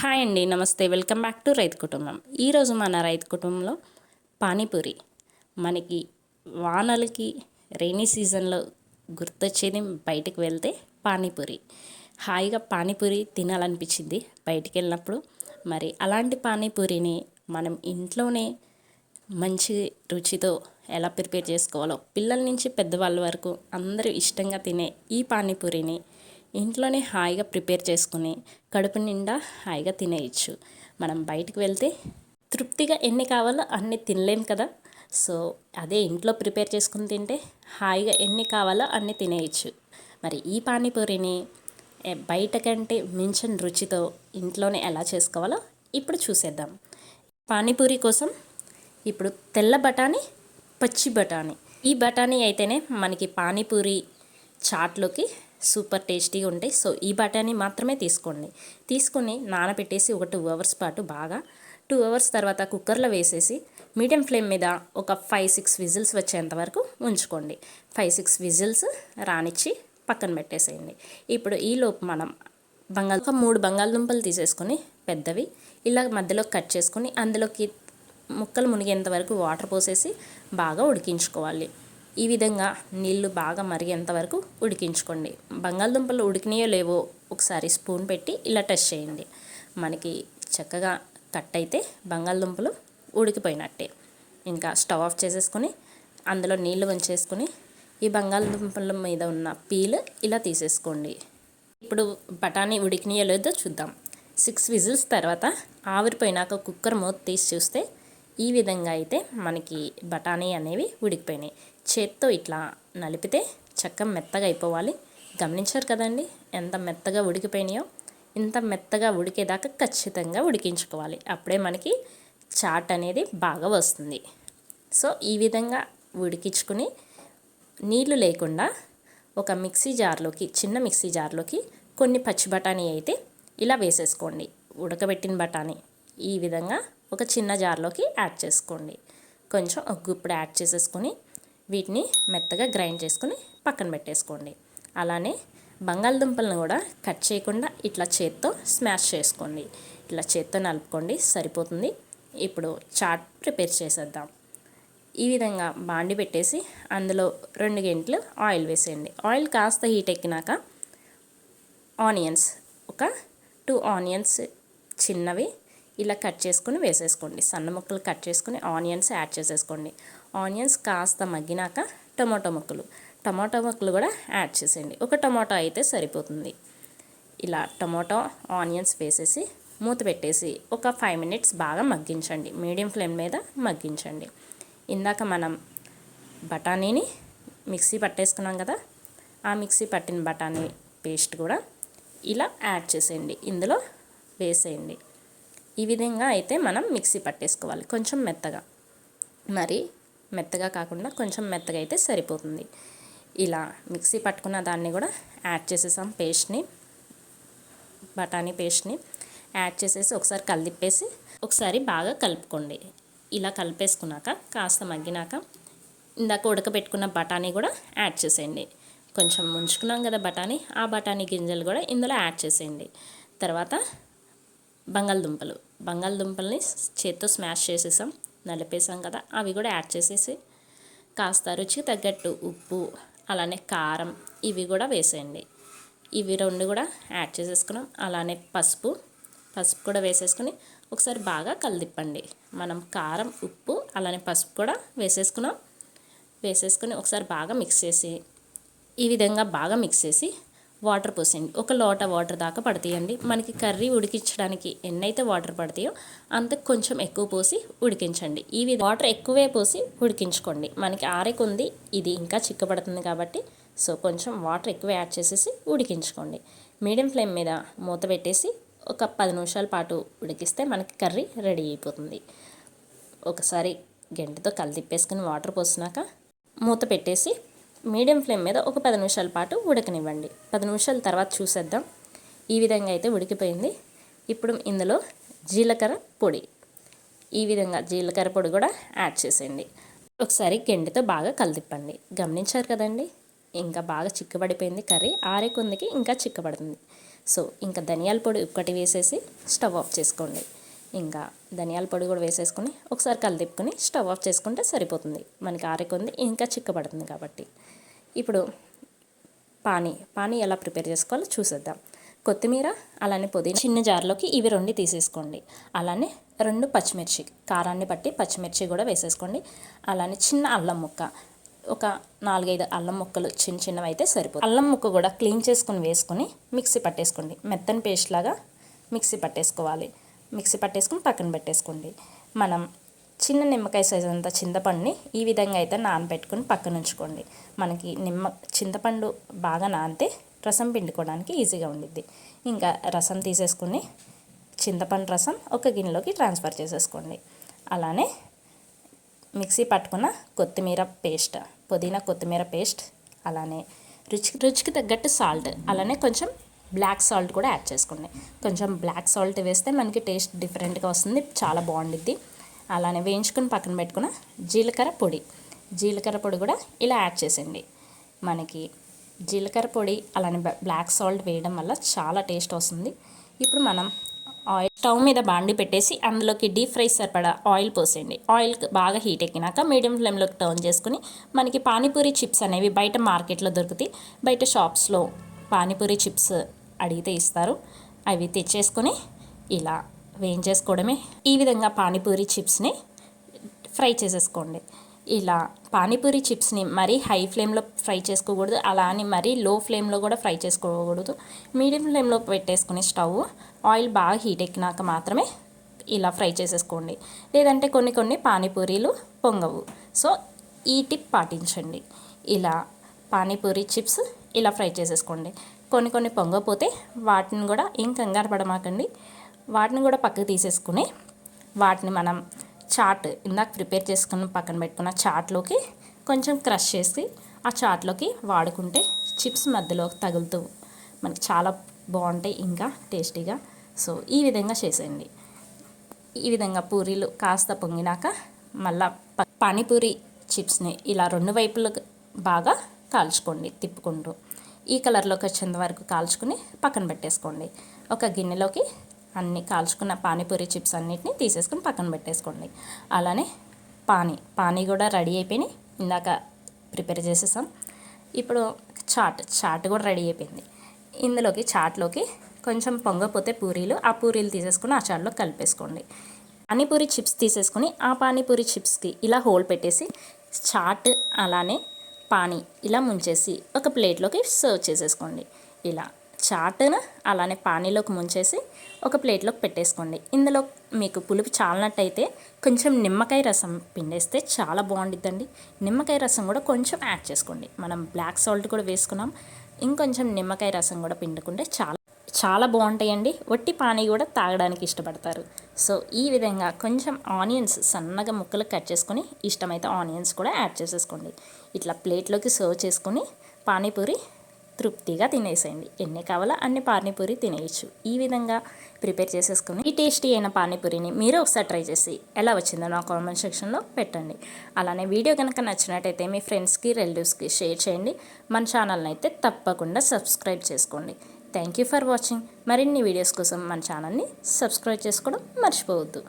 Hi అండి నమస్తే. Welcome back to రైతు కుటుంబం. ఈరోజు మన రైతు కుటుంబంలో పానీపూరి. మనకి వానలకి రైనీ సీజన్లో గుర్తొచ్చేది బయటకు వెళ్తే పానీపూరి. హాయిగా పానీపూరి తినాలనిపించింది బయటికి వెళ్ళినప్పుడు మరి అలాంటి పానీపూరిని మనం ఇంట్లోనే మంచి రుచితో ఎలా ప్రిపేర్ చేసుకోవాలో పిల్లల నుంచి పెద్దవాళ్ళ వరకు అందరూ ఇష్టంగా తినే ఈ పానీపూరిని ఇంట్లోనే హాయిగా ప్రిపేర్ చేసుకుని కడుపు నిండా హాయిగా తినేయచ్చు. మనం బయటికి వెళ్తే తృప్తిగా ఎన్ని కావాలో అన్ని తినలేం కదా. సో అదే ఇంట్లో ప్రిపేర్ చేసుకుని తింటే హాయిగా ఎన్ని కావాలో అన్ని తినేయచ్చు. మరి ఈ పానీపూరిని బయట కంటే మించిన రుచితో ఇంట్లోనే ఎలా చేసుకోవాలో ఇప్పుడు చూసేద్దాం. పానీపూరి కోసం ఇప్పుడు తెల్ల బఠానీ పచ్చి బఠానీ. ఈ బఠానీ అయితేనే మనకి పానీపూరి చాట్లోకి సూపర్ టేస్టీగా ఉంటాయి. సో ఈ బఠానీ మాత్రమే తీసుకోండి. తీసుకొని నానబెట్టేసి ఒక టూ అవర్స్ పాటు బాగా టూ అవర్స్ తర్వాత కుక్కర్లో వేసేసి మీడియం ఫ్లేమ్ మీద ఒక ఫైవ్ సిక్స్ విజిల్స్ వచ్చేంత వరకు ఉంచుకోండి. ఫైవ్ సిక్స్ విజిల్స్ రానిచ్చి పక్కన పెట్టేసేయండి. ఇప్పుడు ఈలోపు మనం బంగాళ ఒక మూడు బంగాళదుంపలు తీసేసుకొని పెద్దవి ఇలా మధ్యలో కట్ చేసుకొని అందులోకి ముక్కలు మునిగేంత వరకు వాటర్ పోసేసి బాగా ఉడికించుకోవాలి. ఈ విధంగా నీళ్ళు బాగా మరిగేంత వరకు ఉడికించుకోండి. బంగాళదుంపలు ఉడికినాయో లేవో ఒకసారి స్పూన్ పెట్టి ఇలా టెస్ట్ చేయండి. మనకి చక్కగా కట్ అయితే బంగాళదుంపలు ఉడికిపోయినట్టే. ఇంకా స్టవ్ ఆఫ్ చేసేసుకొని అందులో నీళ్ళు వంచేసుకొని ఈ బంగాళదుంపల మీద ఉన్న పీల్ ఇలా తీసేసుకోండి. ఇప్పుడు బఠానీ ఉడికినాయో లేదో చూద్దాం. సిక్స్ విజిల్స్ తర్వాత ఆవిరిపోయినాక కుక్కర్ మూత తీసి చూస్తే ఈ విధంగా అయితే మనకి బఠానీ అనేవి ఉడికిపోయినాయి. చేత్తో ఇట్లా నలిపితే చక్క మెత్తగా అయిపోవాలి. గమనించారు కదండి? ఎంత మెత్తగా ఉడికిపోయినాయో ఇంత మెత్తగా ఉడికేదాకా ఖచ్చితంగా ఉడికించుకోవాలి. అప్పుడే మనకి చాట్ అనేది బాగా వస్తుంది. సో ఈ విధంగా ఉడికించుకుని నీళ్ళు లేకుండా ఒక మిక్సీ జార్లోకి చిన్న మిక్సీ జార్లోకి కొన్ని పచ్చి బఠానీ అయితే ఇలా వేసేసుకోండి. ఉడకబెట్టిన బఠానీ ఈ విధంగా ఒక చిన్న జార్లోకి యాడ్ చేసుకోండి. కొంచెం ఒక గుప్పుడు యాడ్ చేసేసుకొని వీటిని మెత్తగా గ్రైండ్ చేసుకొని పక్కన పెట్టేసుకోండి. అలానే బంగాళదుంపలను కూడా కట్ చేయకుండా ఇట్లా చేత్తో స్మాష్ చేసుకోండి. ఇట్లా చేత్తో నలుపుకోండి సరిపోతుంది. ఇప్పుడు చాట్ ప్రిపేర్ చేసేద్దాం. ఈ విధంగా బాండి పెట్టేసి అందులో రెండు గంటలు ఆయిల్ వేసేయండి. ఆయిల్ కాస్త హీట్ ఎక్కినాక ఆనియన్స్ ఒక టూ ఆనియన్స్ చిన్నవి ఇలా కట్ చేసుకొని వేసేసుకోండి. సన్న ముక్కలు కట్ చేసుకుని ఆనియన్స్ యాడ్ చేసేసుకోండి. ఆనియన్స్ కాస్త మగ్గినాక టమాటో ముక్కలు. టమాటో ముక్కలు కూడా యాడ్ చేసేయండి. ఒక టమాటో అయితే సరిపోతుంది. ఇలా టమాటో ఆనియన్స్ వేసేసి మూత పెట్టేసి ఒక ఫైవ్ మినిట్స్ బాగా మగ్గించండి. మీడియం ఫ్లేమ్ మీద మగ్గించండి. ఇందాక మనం బఠానీని మిక్సీ పట్టేసుకున్నాం కదా ఆ మిక్సీ పట్టిన బఠానీ పేస్ట్ కూడా ఇలా యాడ్ చేసేయండి. ఇందులో వేసేయండి. ఈ విధంగా అయితే మనం మిక్సీ పట్టేసుకోవాలి కొంచెం మెత్తగా. మరి మెత్తగా కాకుండా కొంచెం మెత్తగా అయితే సరిపోతుంది. ఇలా మిక్సీ పట్టుకున్న దాన్ని కూడా యాడ్ చేసేసాం పేస్ట్ని బఠానీ పేస్ట్ని. యాడ్ చేసేసి ఒకసారి కలిపేసి ఒకసారి బాగా కలుపుకోండి. ఇలా కలిపేసుకున్నాక కాస్త మగ్గినాక ఇందాక ఉడకబెట్టుకున్న బఠానీ కూడా యాడ్ చేసేయండి. కొంచెం ముంచుకున్నాం కదా బఠానీ ఆ బఠానీ గింజలు కూడా ఇందులో యాడ్ చేసేయండి. తర్వాత బంగాళదుంపలు. బంగాళదుంపల్ని చేత్తో స్మాష్ చేసేసాం. నలిపేసాం కదా అవి కూడా యాడ్ చేసేసి కాస్త రుచికి తగ్గట్టు ఉప్పు అలానే కారం ఇవి కూడా వేసేయండి. ఇవి రెండు కూడా యాడ్ చేసేసుకున్నాం. అలానే పసుపు పసుపు కూడా వేసేసుకుని ఒకసారి బాగా కలిదిప్పండి. మనం కారం ఉప్పు అలానే పసుపు కూడా వేసేసుకున్నాం. వేసేసుకుని ఒకసారి బాగా మిక్స్ చేసి ఈ విధంగా బాగా మిక్స్ చేసి వాటర్ పోసేయండి. ఒక లోట వాటర్ దాకా పడతాయండి. మనకి కర్రీ ఉడికించడానికి ఎన్నైతే వాటర్ పడతాయో అంత కొంచెం ఎక్కువ పోసి ఉడికించండి. ఈ వాటర్ ఎక్కువే పోసి ఉడికించుకోండి. మనకి ఆరేకుంది ఇది ఇంకా చిక్కబడుతుంది కాబట్టి సో కొంచెం వాటర్ ఎక్కువ యాడ్ చేసేసి ఉడికించుకోండి. మీడియం ఫ్లేమ్ మీద మూత పెట్టేసి ఒక పది నిమిషాల పాటు ఉడికిస్తే మనకి కర్రీ రెడీ అయిపోతుంది. ఒకసారి గంటతో కలిదిప్పేసుకుని వాటర్ పోసినాక మూత పెట్టేసి మీడియం ఫ్లేమ్ మీద ఒక పది నిమిషాల పాటు ఉడకనివ్వండి. పది నిమిషాల తర్వాత చూసేద్దాం. ఈ విధంగా అయితే ఉడికిపోయింది. ఇప్పుడు ఇందులో జీలకర్ర పొడి. ఈ విధంగా జీలకర్ర పొడి కూడా యాడ్ చేసేయండి. ఒకసారి గెండితో బాగా కలిదిప్పండి. గమనించారు కదండి? ఇంకా బాగా చిక్కబడిపోయింది కర్రీ. ఆరే కొందికి ఇంకా చిక్కబడుతుంది. సో ఇంకా ధనియాల పొడి ఒక్కటి వేసేసి స్టవ్ ఆఫ్ చేసుకోండి. ఇంకా ధనియాల పొడి కూడా వేసేసుకొని ఒకసారి కలిదిప్పుకొని స్టవ్ ఆఫ్ చేసుకుంటే సరిపోతుంది. మనకి ఆరికొంది ఇంకా చిక్కబడుతుంది కాబట్టి. ఇప్పుడు పానీ పానీ ఎలా ప్రిపేర్ చేసుకోవాలో చూసేద్దాం. కొత్తిమీర అలానే పుదీనా చిన్న జార్లోకి ఇవి రెండు తీసేసుకోండి. అలానే రెండు పచ్చిమిర్చి కారాన్ని బట్టి పచ్చిమిర్చి కూడా వేసేసుకోండి. అలానే చిన్న అల్లం ముక్క ఒక నాలుగైదు అల్లం ముక్కలు చిన్న చిన్నవి అయితే సరిపోతుంది. అల్లం ముక్క కూడా క్లీన్ చేసుకుని వేసుకొని మిక్సీ పట్టేసుకోండి. మెత్తని పేస్ట్ లాగా మిక్సీ పట్టేసుకోవాలి. మిక్సీ పట్టేసుకుని పక్కన పెట్టేసుకోండి. మనం చిన్న నిమ్మకాయ సైజు అంత చింతపండుని ఈ విధంగా అయితే నానబెట్టుకుని పక్కన ఉంచుకోండి. మనకి నిమ్మ చింతపండు బాగా నానితే రసం పిండుకోవడానికి ఈజీగా ఉండిద్ది. ఇంకా రసం తీసేసుకుని చింతపండు రసం ఒక గిన్నెలోకి ట్రాన్స్ఫర్ చేసేసుకోండి. అలానే మిక్సీ పట్టుకున్న కొత్తిమీర పేస్ట్ పుదీనా కొత్తిమీర పేస్ట్ అలానే రుచి రుచికి తగ్గట్టు సాల్ట్ అలానే కొంచెం బ్లాక్ సాల్ట్ కూడా యాడ్ చేసుకోండి. కొంచెం బ్లాక్ సాల్ట్ వేస్తే మనకి టేస్ట్ డిఫరెంట్గా వస్తుంది చాలా బాగుండిద్ది. అలానే వేయించుకుని పక్కన పెట్టుకున్న జీలకర్ర పొడి. జీలకర్ర పొడి కూడా ఇలా యాడ్ చేసేయండి. మనకి జీలకర్ర పొడి అలానే బ్లాక్ సాల్ట్ వేయడం వల్ల చాలా టేస్ట్ వస్తుంది. ఇప్పుడు మనం ఆయిల్ స్టవ్ మీద బాండి పెట్టేసి అందులోకి డీప్ ఫ్రై సరిపడా ఆయిల్ పోసేయండి. ఆయిల్ బాగా హీట్ ఎక్కినాక మీడియం ఫ్లేమ్లోకి టర్న్ చేసుకుని మనకి పానీపూరి చిప్స్ అనేవి బయట మార్కెట్లో దొరుకుతాయి. బయట షాప్స్లో పానీపూరి చిప్స్ అడిగితే ఇస్తారు. అవి తెచ్చేసుకొని ఇలా వేయించేసుకోవడమే. ఈ విధంగా పానీపూరి చిప్స్ని ఫ్రై చేసేసుకోండి. ఇలా పానీపూరి చిప్స్ని మరీ హై ఫ్లేమ్లో ఫ్రై చేసుకోకూడదు అలా అని మరీ లో ఫ్లేమ్లో కూడా ఫ్రై చేసుకోకూడదు. మీడియం ఫ్లేమ్లో పెట్టేసుకుని స్టవ్ ఆయిల్ బాగా హీట్ ఎక్కినాక మాత్రమే ఇలా ఫ్రై చేసేసుకోండి. లేదంటే కొన్ని కొన్ని పానీపూరీలు పొంగవు. సో ఈ టిప్ పాటించండి. ఇలా పానీపూరి చిప్స్ ఇలా ఫ్రై చేసేసుకోండి. కొన్ని కొన్ని పొంగపోతే వాటిని కూడా ఏం కంగారు పడమాకండి. వాటిని కూడా పక్కకు తీసేసుకుని వాటిని మనం చాట్ ఇందాక ప్రిపేర్ చేసుకుని పక్కన పెట్టుకున్న చాట్లోకి కొంచెం క్రష్ చేసి ఆ చాట్లోకి వాడుకుంటే చిప్స్ మధ్యలో తగులుతూ మనకి చాలా బాగుంటాయి ఇంకా టేస్టీగా. సో ఈ విధంగా చేసేయండి. ఈ విధంగా పూరీలు కాస్త పొంగినాక మళ్ళా పానీపూరి చిప్స్ని ఇలా రెండు వైపులు బాగా కాల్చుకోండి తిప్పుకుంటూ. ఈ కలర్లోకి వచ్చేంత వరకు కాల్చుకుని పక్కన పెట్టేసుకోండి. ఒక గిన్నెలోకి అన్ని కాల్చుకున్న పానీపూరి చిప్స్ అన్నిటిని తీసేసుకుని పక్కన పెట్టేసుకోండి. అలానే పానీ పానీ కూడా రెడీ అయిపోయినాయి. ఇందాక ప్రిపేర్ చేసేసాం. ఇప్పుడు చాట్ చాట్ కూడా రెడీ అయిపోయింది. ఇందులోకి చాట్లోకి కొంచెం పొంగపోతే పూరీలు ఆ పూరీలు తీసేసుకుని ఆ చాట్లో కలిపేసుకోండి. పానీపూరి చిప్స్ తీసేసుకుని ఆ పానీపూరి చిప్స్కి ఇలా హోల్ పెట్టేసి చాట్ అలానే పానీ ఇలా ముంచేసి ఒక ప్లేట్లోకి సర్వ్ చేసేసుకోండి. ఇలా. చాటును అలానే పానీలోకి ముంచేసి ఒక ప్లేట్లోకి పెట్టేసుకోండి. ఇందులో మీకు పులుపు చాలినట్టయితే కొంచెం నిమ్మకాయ రసం పిండేస్తే చాలా బాగుండిద్దండి. నిమ్మకాయ రసం కూడా కొంచెం యాడ్ చేసుకోండి. మనం బ్లాక్ సాల్ట్ కూడా వేసుకున్నాం. ఇంకొంచెం నిమ్మకాయ రసం కూడా పిండుకుంటే చాలా చాలా బాగుంటాయండి. వట్టి పానీ కూడా తాగడానికి ఇష్టపడతారు. సో ఈ విధంగా కొంచెం ఆనియన్స్ సన్నగా ముక్కలు కట్ చేసుకుని ఇష్టమైతే ఆనియన్స్ కూడా యాడ్ చేసేసుకోండి. ఇట్లా ప్లేట్లోకి సర్వ్ చేసుకొని పానీపూరి తృప్తిగా తినేసేయండి. ఎన్ని కావాలో అన్ని పానీపూరి తినేయచ్చు. ఈ విధంగా ప్రిపేర్ చేసేసుకుని ఈ టేస్టీ అయిన పానీపూరిని మీరు ఒకసారి ట్రై చేసి ఎలా వచ్చిందో నా కామెంట్ సెక్షన్లో పెట్టండి. అలానే వీడియో కనుక నచ్చినట్టయితే మీ ఫ్రెండ్స్కి రిలేటివ్స్కి షేర్ చేయండి. మన ఛానల్ని అయితే తప్పకుండా సబ్స్క్రైబ్ చేసుకోండి. Thank you for watching. మరిన్ని వీడియోస్ కోసం మన ఛానల్ని సబ్స్క్రైబ్ చేసుకోవడం మర్చిపోవద్దు.